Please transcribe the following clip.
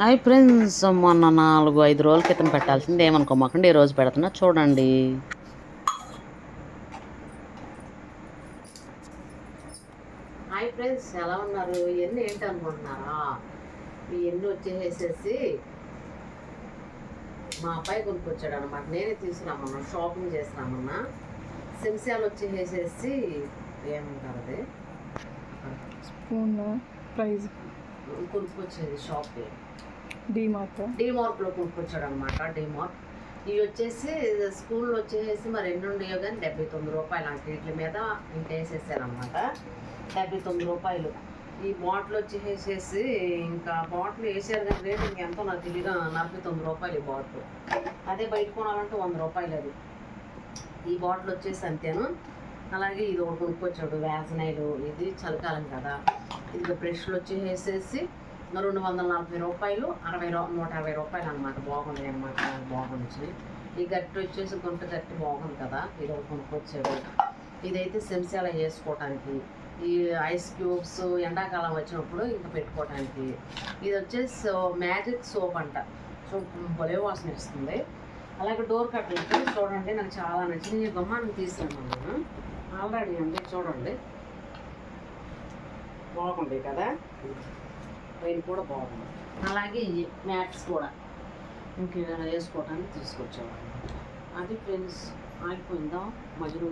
Hi friends మొన్న నాలుగు ఐదు రోజుల క్రితం పెట్టాల్సింది ఏమనుకోమాకండి ఈ రోజు పెడుతున్నా చూడండి. హాయ్ ఫ్రెండ్స్ ఎలా ఉన్నారు? ఇవన్నీ ఏంటి అనుకుంటున్నారా ఇవన్నీ వచ్చేసేసి మా అబ్బాయి కొనుక్కొచ్చాడు అనమాట నేనే తీసుకురామన్నా షాపింగ్ చేసినామన్నా సెన్సియాలు వచ్చేసేసి ఏమంటారు అది? Spoon praise. కొనుక్కొచ్చేది షాప్కి. డిమార్క్ డిమార్ట్లో కొనుక్కొచ్చాడు అనమాట డిమార్క్ ఇవి వచ్చేసి స్కూల్లో వచ్చేసి మరి ఎన్ని ఉన్నాయో కానీ డెబ్బై తొమ్మిది రూపాయలు అంటే వీటి మీద ఇంక వేసేసాను డెబ్బై తొమ్మిది రూపాయలు. ఈ బాటిల్ వచ్చేసేసి ఇంకా బాటిల్ వేసారు కానీ రేట్ ఇంకెంతో నాకు తెలియదు నలభై తొమ్మిది రూపాయలు ఈ బాటిల్. అదే బయట కొనాలంటే వంద రూపాయలు అది. ఈ బాటిల్ వచ్చేసి అంతేను. అలాగే ఇది ఒకటి కొనుక్కొచ్చాడు వ్యాసనైలు. ఇది చలికాలం కదా. ఇది బ్రష్లు వచ్చేసేసి రెండు వందల నలభై రూపాయలు అరవై రూ నూట అరవై రూపాయలు అనమాట బాగున్నాయి అనమాట బాగుంది. ఈ గట్టి వచ్చేసి గుంట గట్టి బాగుంది కదా ఇది ఒక కొనుక్కొచ్చాడు ఇదైతే సెన్సాల వేసుకోవటానికి ఈ ఐస్ క్యూబ్స్ ఎండాకాలం వచ్చినప్పుడు ఇంకా పెట్టుకోవటానికి. ఇది వచ్చేసి మ్యాజిక్ సోప్ అంట. సో భలే వాసన ఇస్తుంది అలాగే డోర్ కట్టలకి చూడండి నాకు చాలా నచ్చింది. ఈ గుమ్మాన్ని తీసుకున్నాను ఆల్రెడీ అండి చూడండి. బాగుంది కదా? పైన కూడా బాగుంది. అలాగే ఈ మ్యాట్స్ కూడా. ఇంకేమైనా వేసుకోవడానికి తీసుకొచ్చేవాళ్ళం అది ఫ్రెండ్స్ ఆగిపోయిందా? మధ్యలో